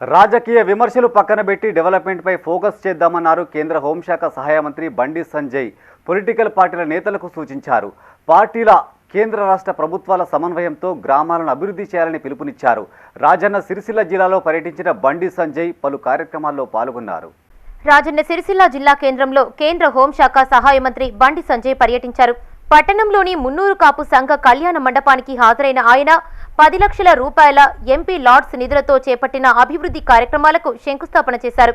రాజకీయ విమర్శలు పక్కన పెట్టి డెవలప్మెంట్పై ఫోకస్ చేద్దామన్నారు కేంద్ర హోంశాఖ సహాయ మంత్రి బండి సంజయ్. పొలిటికల్ పార్టీల నేతలకు సూచించారు. పార్టీల కేంద్ర రాష్ట్ర ప్రభుత్వాల సమన్వయంతో గ్రామాలను అభివృద్ధి చేయాలని పిలుపునిచ్చారు. రాజన్న సిరిసిల్ల జిల్లాలో పర్యటించిన బండి సంజయ్ పలు కార్యక్రమాల్లో పాల్గొన్నారు. రాజన్న సిరిసిల్ల జిల్లా కేంద్రంలో కేంద్ర హోంశాఖ సహాయ మంత్రి బండి సంజయ్ పర్యటించారు. పట్టణంలోని మున్నూరు కాపు సంఘ కళ్యాణ మండపానికి హాజరైన ఆయన పది లక్షల రూపాయల ఎంపీ లార్డ్స్ నిధులతో చేపట్టిన అభివృద్ధి కార్యక్రమాలకు శంకుస్థాపన చేశారు.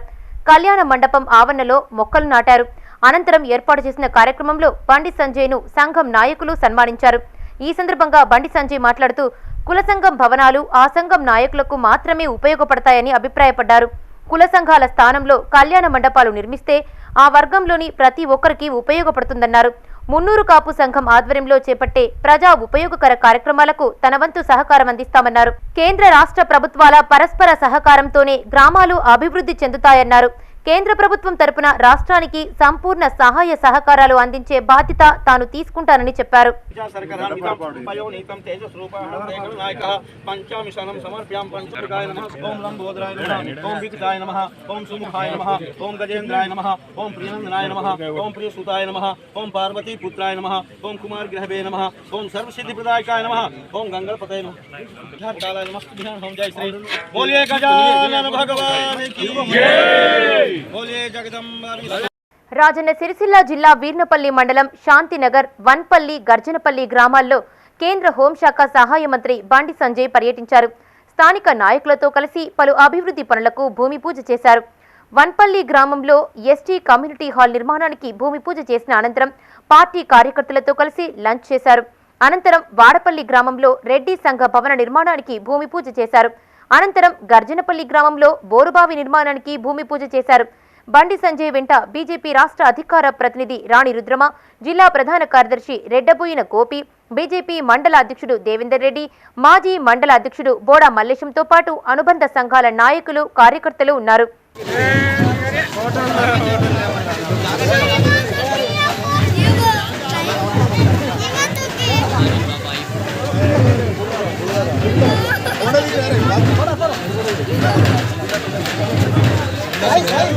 కళ్యాణ మండపం ఆవరణలో మొక్కలు నాటారు. అనంతరం ఏర్పాటు చేసిన కార్యక్రమంలో బండి సంజయ్ను సంఘం నాయకులు సన్మానించారు. ఈ సందర్భంగా బండి సంజయ్ మాట్లాడుతూ కుల సంఘం భవనాలు ఆ సంఘం నాయకులకు మాత్రమే ఉపయోగపడతాయని అభిప్రాయపడ్డారు. కుల సంఘాల స్థానంలో కళ్యాణ మండపాలు నిర్మిస్తే ఆ వర్గంలోని ప్రతి ఒక్కరికి ఉపయోగపడుతుందన్నారు. మున్నూరు కాపు సంఘం ఆధ్వర్యంలో చేపట్టే ప్రజా ఉపయోగకర కార్యక్రమాలకు తన వంతు సహకారం అందిస్తామన్నారు. కేంద్ర రాష్ట్ర ప్రభుత్వాల పరస్పర సహకారంతోనే గ్రామాలు అభివృద్ధి చెందుతాయన్నారు. కేంద్ర ప్రభుత్వం తరపున రాష్ట్రానికి సంపూర్ణ సహాయ సహకారాలు అందించే బాధ్యత తాను తీసుకుంటానని చెప్పారు. భగవాన్ రాజన్న సిరిసిల్ల జిల్లా వీర్నపల్లి మండలం శాంతినగర్ వన్పల్లి గర్జనపల్లి గ్రామాల్లో కేంద్ర హోంశాఖ సహాయ మంత్రి బండి సంజయ్ పర్యటించారు. స్థానిక నాయకులతో కలిసి పలు అభివృద్ధి పనులకు భూమి పూజ చేశారు. వన్పల్లి గ్రామంలో ఎస్టీ కమ్యూనిటీ హాల్ నిర్మాణానికి భూమి పూజ చేసిన అనంతరం పార్టీ కార్యకర్తలతో కలిసి లంచ్ చేశారు. అనంతరం వాడపల్లి గ్రామంలో రెడ్డి సంఘ భవన నిర్మాణానికి భూమి పూజ చేశారు. అనంతరం గర్జనపల్లి గ్రామంలో బోరుబావి నిర్మాణానికి భూమి పూజ చేశారు. బండి సంజయ్ వెంట బీజేపీ రాష్ట్ర అధికార ప్రతినిధి రాణి రుద్రమ జిల్లా ప్రధాన కార్యదర్శి రెడ్డబోయిన గోపి బీజేపీ మండల అధ్యక్షుడు దేవేందర్ రెడ్డి మాజీ మండల అధ్యక్షుడు బోడా మల్లేశంతో పాటు అనుబంధ సంఘాల నాయకులు కార్యకర్తలు ఉన్నారు. ¡Ay, ay!